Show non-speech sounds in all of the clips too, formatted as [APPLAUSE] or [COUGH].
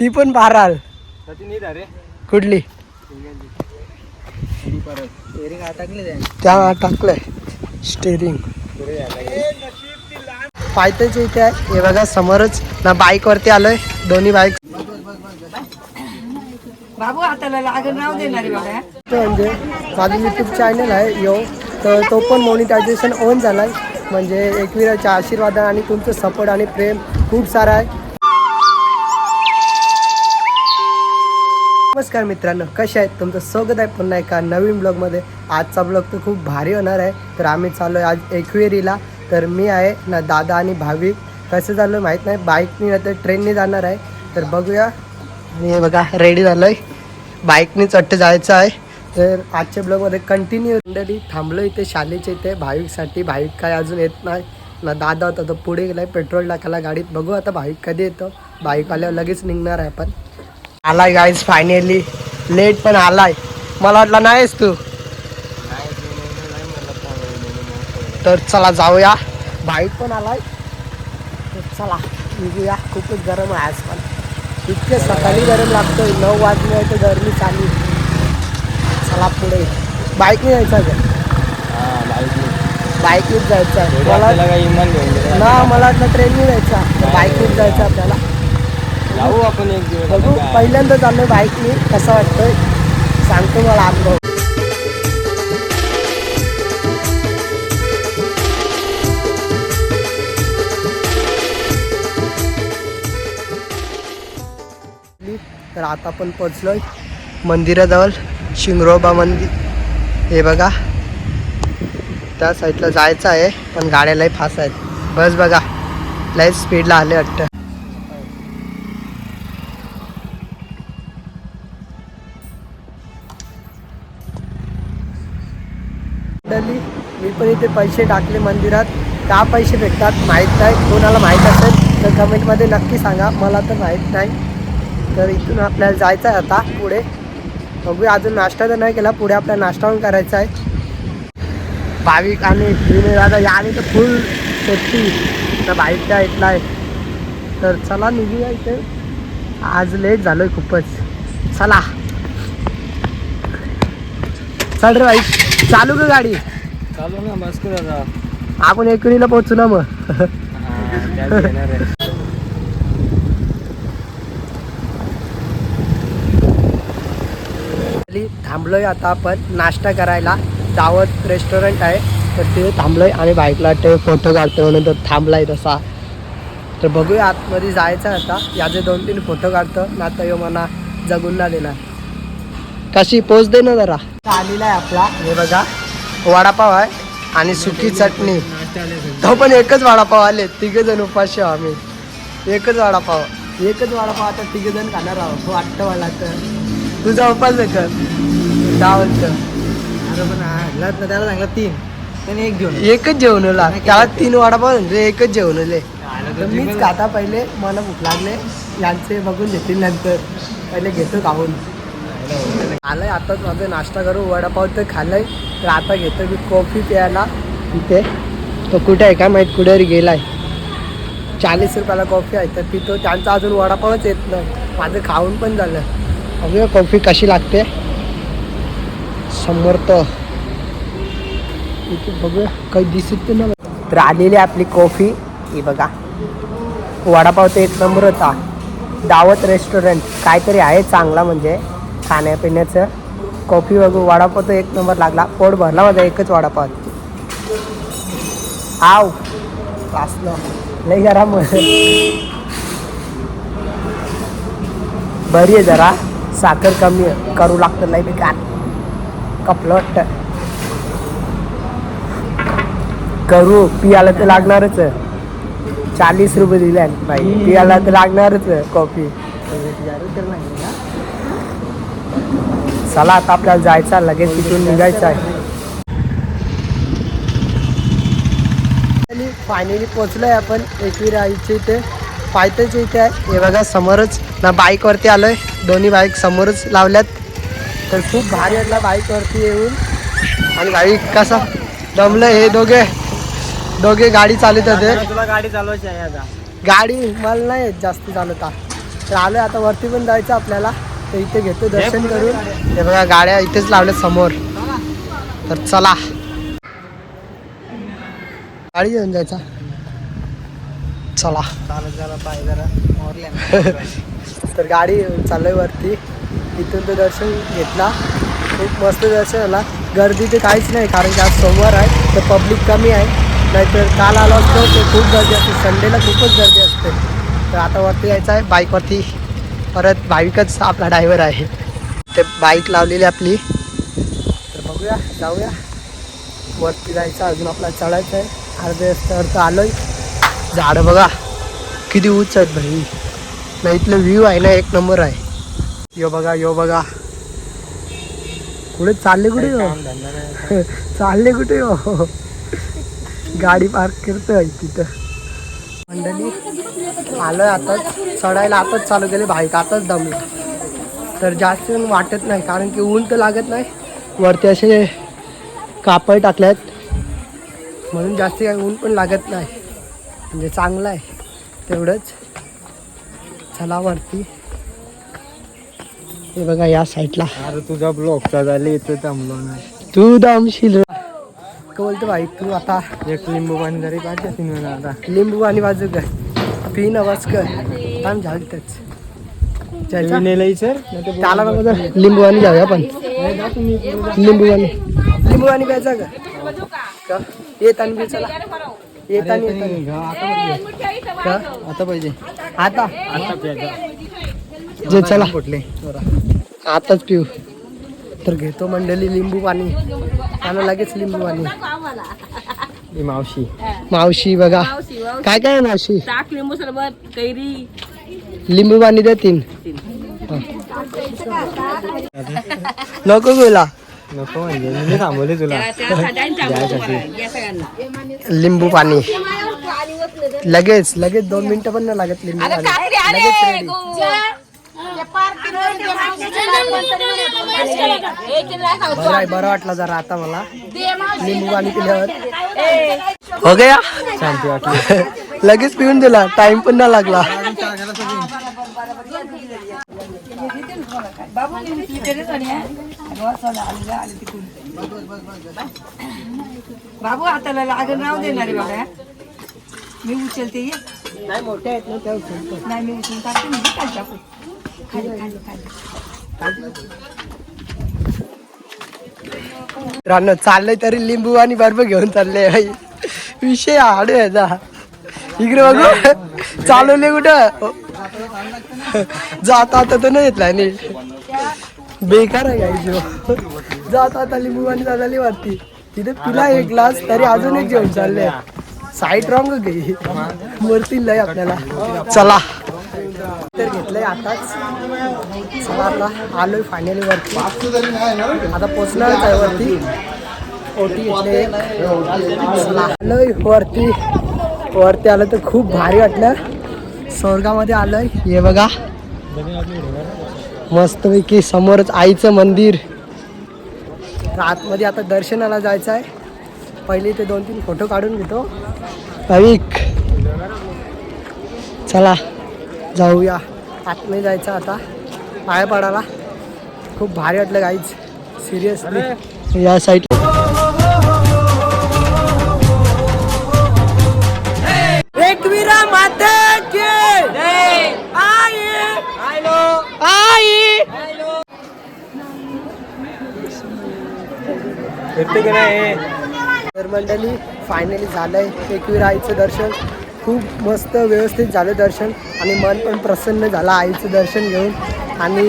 ती पण बाराल. कुठली? त्या टाकलंय. स्टेरिंग पायथ्याच्या इथे आहे. हे बघा समोरच ना बाईक वरती आलोय. दोन्ही बाईक बाबू देणार आहे म्हणजे माझं यूट्यूब चॅनल आहे यो. तर तो पण मोनिटायझेशन ऑन झालाय. म्हणजे एकविराच्या आशीर्वादा आणि तुमचं सपोर्ट आणि प्रेम खूप सारा आहे. नमस्कार मित्रांनो कसे आहेत? तुमचं स्वागत आहे पुन्हा एका नवीन ब्लॉगमध्ये. आजचा ब्लॉग तर खूप भारी होणार आहे तर आम्ही चाललो आहे आज एकवेरीला तर मी आहे ना दादा आणि भाविक कसं चाललो माहीत नाही बाईकनी नाही तर ट्रेनने जाणार आहे. तर बघूया. मी हे बघा रेडी झालो आहे बाईकने चट्ट जायचं आहे. तर आजच्या ब्लॉगमध्ये कंटिन्यू मंडळी थांबलो इथे शालेच्या इथे. भाविकसाठी भाविक काय अजून येत नाही. ना दादा होता तो पुढे गेला पेट्रोल टाकायला गाडीत. बघू आता भाविक कधी येतो. बाईकवाल्यावर लगेच निघणार आहे आपण. आलाय गाईज फायनली लेट पण आलाय. मला वाटलं नाहीस तू. तर चला जाऊया. बाईक पण आलाय. तर चला निघूया. खूपच गरम आहे आज पण. इतके सकाळी गरम लागतोय. नऊ वाजले आहे तर गरमी चालू चला पुढे. बाईकने जायचं का? बाईकनेच जायचं आहे. मला ना मला वाटलं ट्रेनने जायचं बाईकनेच जायचं आपल्याला. जाऊ आपण एक दिवस. बघू पहिल्यांदा चाललोय बाईकने कसं वाटतंय? सांगतो मला अनुभव. तर आता आपण पोचलोय मंदिराजवळ शिंगरोबा मंदिर. हे बघा. त्या साईडला जायचं आहे पण गाड्या लय फास्ट आहेत. बस बघा. लय स्पीडला आले वाटतं. ते पैसे टाकले मंदिरात. का पैसे भेटतात माहीत नाही. कोणाला माहीत असेल तर कमेंटमध्ये नक्की सांगा. मला तर माहीत नाही. तर इथून आपल्याला जायचं आहे आता पुढे. बघूया अजून नाश्ता तर नाही केला. पुढे आपल्याला नाश्ता पण करायचा आहे. भाविक आणि विनय दादा याने तर फुल सेफ्टी तर बाईकच्या इथला आहे. तर चला निघूया इथे. आज लेट झालो आहे खूपच. चला. चल रे बाईक चालू का गाडी. चालू ना बस कर दादा आपण एकरीला पोहोचू ना मग. [LAUGHS] थांबलोय आता आपण नाश्ता करायला. दावत रेस्टॉरंट आहे. तर तिथे थांबलोय आणि बाईकला ते फोटो काढतो म्हणून तो थांबलाय तसा. तर बघूया आतमध्ये जायचं आहे आता. याचे दोन तीन फोटो काढतो. ना आता यो मला जगून ना देणार. कशी पोच दे ना जरा. आलेला आहे आपला. हे बघा. वडापाव आहे आणि सुकी चटणी. तो पण एकच वडापाव आले तिघे जण उपाशी आम्ही. एकच वडापाव. एकच वडापाव आता तिघे जण खाणार आहोत. हो वाटतं मला तर तुझा उपास कर डावलचं अरे पण त्याला सांगला तीन. त्याने एक घेऊन एकच जेवण त्याला तीन वडापाव म्हणजे एकच जेवण तर मीच खाता पहिले मला भूक लागले. यांचे बघून घेतील नंतर. पहिले घेतो खाऊन. आलंय आताच माझं नाश्ता करू. वडापाव तर खाल्लंय. तर आता घेतो मी कॉफी प्यायला. तिथे तो कुठे आहे काय माहीत? कुठेतरी गेलाय. चाळीस रुपयाला कॉफी आहे. तर तिथं त्यांचा अजून वडापावच येत नाही. माझं खाऊन पण झालं. बघूया कॉफी कशी लागते? समर्थ इथे बघूया. काही दिसत तर नाही तर आलेली आपली कॉफी. ही बघा. वडापाव तर एक नंबर होता. दावत रेस्टॉरंट. काहीतरी आहे चांगला म्हणजे खाण्यापिण्याचं. कॉफी बघू वडापाव तर एक नंबर लागला. पोट भरला माझा एकच वडापाव. आव. वाचलं. लई गरम बरी आहे जरा. साखर कमी आहे. करू लागतं नाही बेकार कपलं वाटतं करू. पियाला तर लागणारच चाळीस रुपये दिले बाई. पियाला तर लागणारच कॉफी. चला आता आपल्याला जायचं आहे, लगेच तिथून निघायचं आहे. फायनली पोचलोय आपण एकविराईच्या इथे. पायथ्याच्या इथे आहे. हे बघा समोरच ना बाईकवरती आलोय. दोन्ही बाईक समोरच लावल्यात. तर खूप भारी वाटला बाईकवरती येऊन. आणि बाईक कसा दमलं हे दोघे. दोघे गाडी चालत होते. तुला गाडी चालवायची आहे आता. गाडी मला नाही जास्त चालवता. तर आलो आता वरती पण जायचं आपल्याला. तर इथे घेतो दर्शन करून. हे बघा गाड्या इथेच लावल्या समोर. तर चला. गाडी घेऊन जायचा. चला. चालत झाला पाय जरा मोरल्या. [LAUGHS] तर गाडी चाललोय वरती. इथून तर दर्शन घेतला. खूप मस्त दर्शन झाला. गर्दी ते काहीच नाही कारण की आज सोमवार आहे तर पब्लिक कमी आहे. नाहीतर काल आलो असतो तर खूप गर्दी असते. संडेला खूपच गर्दी असते. तर आता वरती यायचं आहे बाईकवरती परत भाविकच आपला ड्रायव्हर आहे. ते बाईक लावलेली आपली. तर बघूया जाऊया. वरती जायचं अजून आपला चढायचं आहे. अर्धे रस्त्यावर तर आलोय. झाडं बघा किती उंच आहेत भाई. ना इथलं व्ह्यू आहे ना एक नंबर आहे. यो बघा यो बघा. कुठे चालले कुठे हो [LAUGHS] चालले कुठे हो [LAUGHS] गाडी पार्क करतोय तिथं. मंडळी आलोय आताच. चढायला आताच चालू केले बाईक आताच दमलो. तर जास्त ऊन वाटत नाही कारण की ऊन तर लागत नाही. वरती असे कापड टाकल्यात म्हणून जास्त काही ऊन पण लागत नाही. म्हणजे चांगलं आहे तेवढंच. चला वरती. हे बघा या साईडला अरे तुझा ब्लॉकचा झाले इथं थांबलो नाही तू दमशील बोलतो भाई तू आता एक लिंबू पाणी जरी पाहिजे आता. लिंबू आणि बाजू कर पी नवाज कर थांब झालतच. चल नेलंय सर त्याला नको तर लिंबू आणि जाऊया पण लिंबू आणि लिंबू आणि प्यायचा का? येत आणि पी चला येत आणि आणि. का? आता पाहिजे. आता? आता प्यायचा जे चला. कुठले? आताच पिऊ. तर घेतो मंडळी लिंबू पाणी त्याला लगेच लिंबू पाणी ही मावशी. मावशी बघा. काय काय आहे मावशी? ताक लिंबू सरबत कैरी. लिंबू पाणी द्या तीन. नको बोला. नको म्हणजे मी थांबवले तुला. लिंबू पाणी. लगेच लगेच दोन मिनिटं पण नाही लागत लिंबू पाणी. लगेच ready. बरं वाटलं जरा आता मला. लिंबू पाणी पिल्यावर. हो गया? शांती वाटली. लगेच पिऊन दिला. टाइम पण नाही लागला. बाबू हाताला लागण राहू देणार बाबा मी उचलते ये. नाही मोठे आहेत ना त्या उचलतो. नाही मी उचलून टाकते मी खाली टाकू रान चाललंय तरी लिंबू आणि बर्फ घेऊन चालले भाई विषय हाड याचा. इकडे बघू. चालवले कुठं? जात आता तर नाही येतला नीट बेकार आहे गायचो जात आता लिंबू आणि चालली वरती. तिथे पिला एक ग्लास तरी अजून एक घेऊन चालले साईड रॉंग घे वरती लय आपल्याला. चला. तर घेतलंय आताच. चला आता आलोय फायनली वरती. आता पोचणारच आहे वरती. ओटी घेतले आलोय वरती. वरती आलं तर खूप भारी वाटलं. स्वर्गामध्ये आलोय. हे बघा. मस्तपैकी समोरच आईचं मंदिर. आतमध्ये आता दर्शनाला जायचं आहे. पहिले ते दोन तीन फोटो काढून घेतो. अविक. चला. जाऊया. आतमध्ये जायचं आता. पाया पडायला. खूप भारी वाटलं गाईच सिरियसली या साईड एकवीरा माता की। आई। आई। येते का नाही? तर मंडळी फायनली झालंय एकवीर आईचं दर्शन. खूप मस्त व्यवस्थित झालं दर्शन आणि मन पण प्रसन्न झालं आईचं दर्शन घेऊन. आणि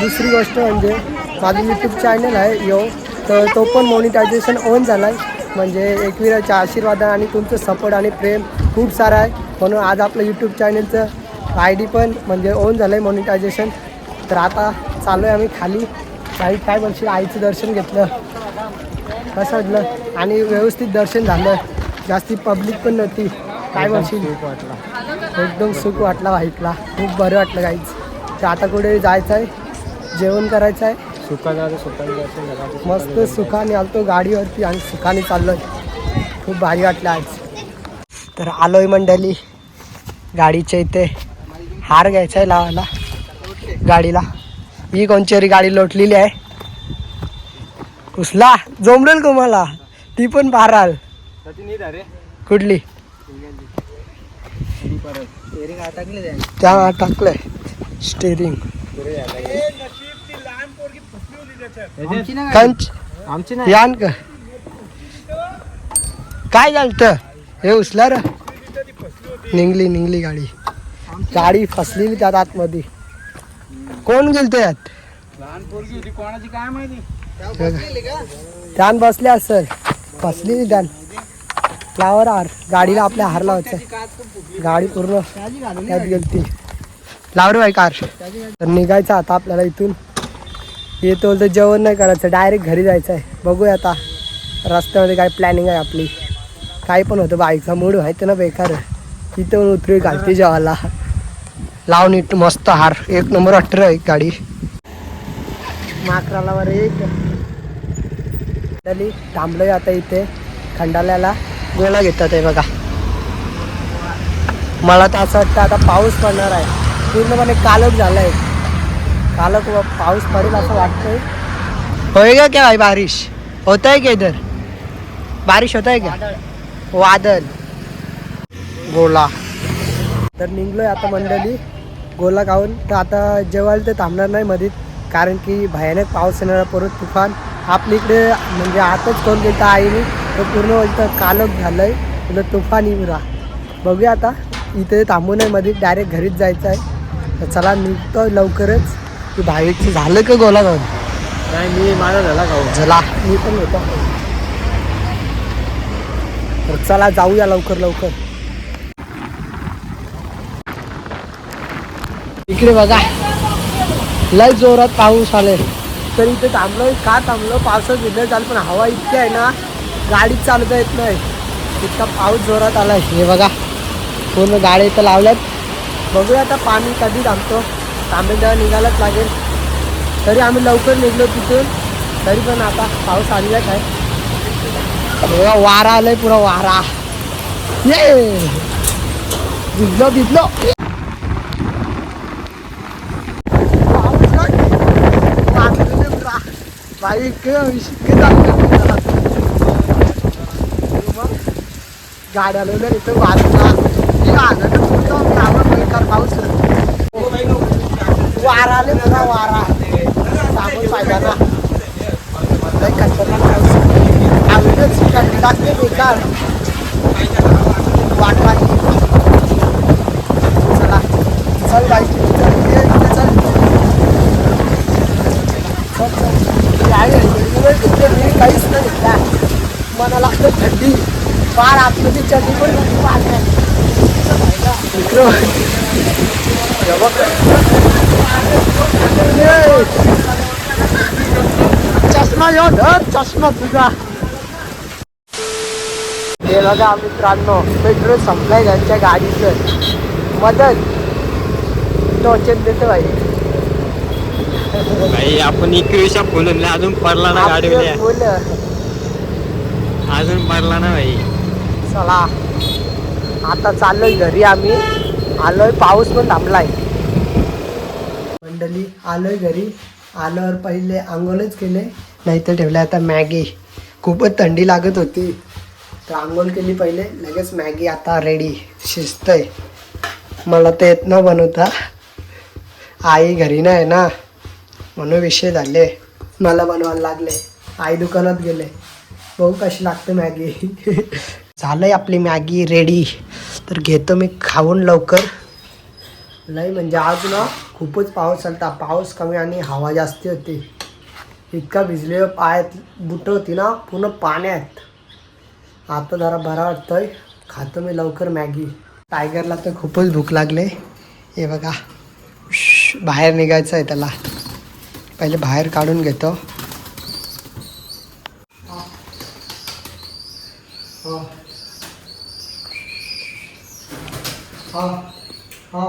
दुसरी गोष्ट म्हणजे माझं यूट्यूब चॅनल आहे यो. तर तो पण मॉनिटायझेशन ऑन झाला आहे म्हणजे एकविराच्या आशीर्वाद आणि तुमचं सपोर्ट आणि प्रेम खूप सारं आहे. म्हणून आज आपलं यूट्यूब चॅनलचं आय डी पण म्हणजे ऑन झालं आहे मॉनिटायझेशन तर आता चालू आहे आम्ही खाली. काही काय म्हणशील आईचं दर्शन घेतलं. कसं वाटलं? आणि व्यवस्थित दर्शन झालं. जास्ती पब्लिक पण नव्हती. काय म्हणशील वाटला. एकदम सुख वाटला बाईकला खूप बरं वाटलं काहीच तर आता कुठे जायचं आहे जेवण करायचं आहे मस्त सुखाने आलतो गाडीवरती आणि सुखाने चाललोय. खूप भारी वाटलं आज. तर आलोय मंडळी. गाडीच्या इथे. हार घ्यायचा आहे लावायला. गाडीला. ही कोणची गाडी लोटलेली आहे. उचला जोमरेल का मला ती पण पाराल कुठली? त्या टाकलंय. स्टेरिंग यान का? काय झालत? हे उचला र. निघली निघली गाडी. गाडी फसलेली त्यात आतमध्ये. कोण गेलत यात? कोणाची काय माहिती? त्यान बसले असल. फसली त्यान. फ्लावर हार गाडीला आपल्या हार लावायचा गाडी पूर्ण त्यात गेलती. लावर बाई कार तर निघायचं आता आपल्याला इथून. येतो तर जेवण नाही करायचं डायरेक्ट घरी जायचं आहे बघूया आता रस्त्यामध्ये काय प्लॅनिंग आहे आपली. काय पण होतं बाईकचा मूड व्हायचं ना बेकार. इथं उतरू घालते जेवायला. लावून इट मस्त हार. एक नंबर अठरा एक गाडी. माकराला वर एक. थांबलोय आता इथे खंडाल्याला. गोळा घेतात आहे बघा. मला तर असं वाटतं आता पाऊस पडणार आहे. पूर्णपणे कालक झालाय. कालक व पाऊस पडेल असं वाटतंय. होएगा क्या भाई बारिश? होता है क्या इधर? बारिश होता है क्या वादल गोला. तर निघलोय आता मंडळी. गोला खाऊन तर आता जेवायला तर थांबणार नाही मधीत. कारण की भयानक पाऊस येणार आहे, परत तुफान. आपल्या इकडे म्हणजे आताच कोण गेलं आईने? तर पूर्ण बोलतं कालक झालंय. तुला तुफान इमरा बघूया आता. इथे थांबू नाही मध्ये डायरेक्ट घरीच जायचं आहे. तर चला निघतो लवकरच. की भाईचं झालं का गोला खाऊन नाही मी माझा झाला खाऊ चला मी पण येतो तर चला जाऊया लवकर लवकर. इकडे बघा. लय जोरात पाऊस आले तर इथे थांबलो का थांबलो? पावसात भिजलं चालू पण हवा इतकी आहे ना. गाडीच चालवता येत नाही. इतका पाऊस जोरात आलाय. हे बघा पूर्ण गाड्या इथं लावल्यात. बघूया आता पाणी कधी थांबतो थांबेल तेव्हा निघायलाच लागेल. तरी आम्ही लवकर निघलो तिथून. तरी पण आता पाऊस आलेलाच आहे. बघा वारा आलाय पुरा वारा. ये! भिजलो भिजलो बाई गाड्या लावल्या इथं बाजूला हे आलं मी आवड बेकार पाऊस वारा आले वारा. सांगून पाहिजे ना लय खतरनाक पाऊस आवडच कंटी बेकार वाट चला. चल बाई. चल. चल चल, काहीच नाही. मला लागतं थंडी. फार आतमध्ये चटणी पण हे. चष्मा येऊ धर चष्मा तुझा. हे बघा मित्रांनो पेट्रोल संपलाय त्यांच्या गाडीचं. मदत. टोचन देतो भाई. भाई आपण इकविशा बोलून अजून पडला ना गाडी आपलं बोल अजून पडला ना भाई. चला. आता चाललोय घरी आम्ही. आलोय पाऊस पण थांबलाय. मंडळी आलोय घरी. आल्यावर पहिले आंघोळच केले नाही तर आता मॅगी. खूपच थंडी लागत होती. तर आंघोळ केली पहिले लगेच मॅगी आता रेडी शिजतंय. मला ते येत न बनवता. आई घरी नाही ना म्हणून विषय झाले. मला बनवायला लागले. आई दुकानात गेले. बघू कशी लागते मॅगी. [LAUGHS] झालंय आपली मॅगी रेडी तर घेतो मी खाऊन लवकर. नाही म्हणजे आज ना खूपच पाऊस चालता पाऊस कमी आणि हवा जास्ती होती. इतका भिजले पायात बुट होती ना पूर्ण पाण्यात. आता जरा बरा वाटतंय. खातो मी लवकर मॅगी. टायगरला तर खूपच भूक लागले. हे बघा. बाहेर निघायचं आहे त्याला. पहिले बाहेर काढून घेतो. हा. हा. हा.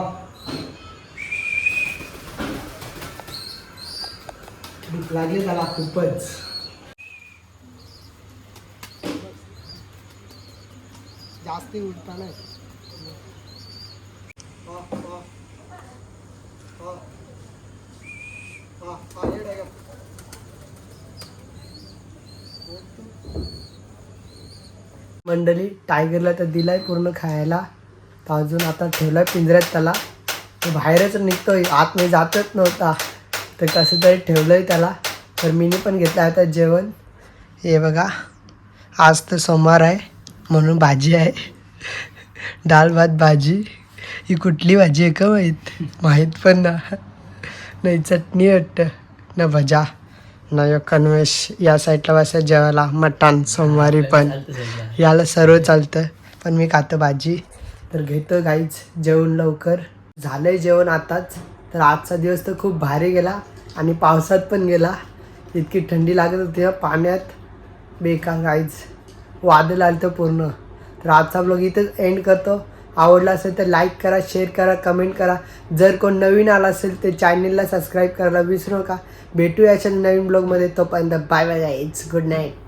भूक लागली त्याला खूपच. जास्ती उठता नाही. मंडळी टायगरला तर दिलाय पूर्ण खायला. तर अजून आता ठेवलाय पिंजऱ्यात त्याला. तो बाहेरच निघतोय आतमध्ये जातच नव्हता. तर कसं तरी ठेवलंय त्याला. तर मीने पण घेतलं आता जेवण. हे बघा आज तर सोमवार आहे म्हणून भाजी आहे. डाल भात भाजी. ही कुठली भाजी आहे का माहीत? माहीत पण ना. नाही चटणी वाटतं. ना भजा. ना यो कन्वेश या साईडला बसा जेवायला. मटण सोमवारी पण. याला सर्व चालतं. पण मी खातो भाजी. तर घेतो गाईच जेवण लवकर. झालंय जेवण आताच. तर आजचा दिवस तर खूप भारी गेला. आणि पावसात पण गेला. इतकी थंडी लागत होती पाण्यात. बेकार गाईच वादळ आलं तर पूर्ण. तर आजचा ब्लॉग इथेच एंड करतो. आवडला असेल तर लाईक करा शेअर करा कमेंट करा. जर कोण नवीन आला असेल तर चॅनलला सबस्क्राईब करायला विसरू नका. भेटूया अशा नवीन ब्लॉगमध्ये तोपर्यंत bye bye it's good night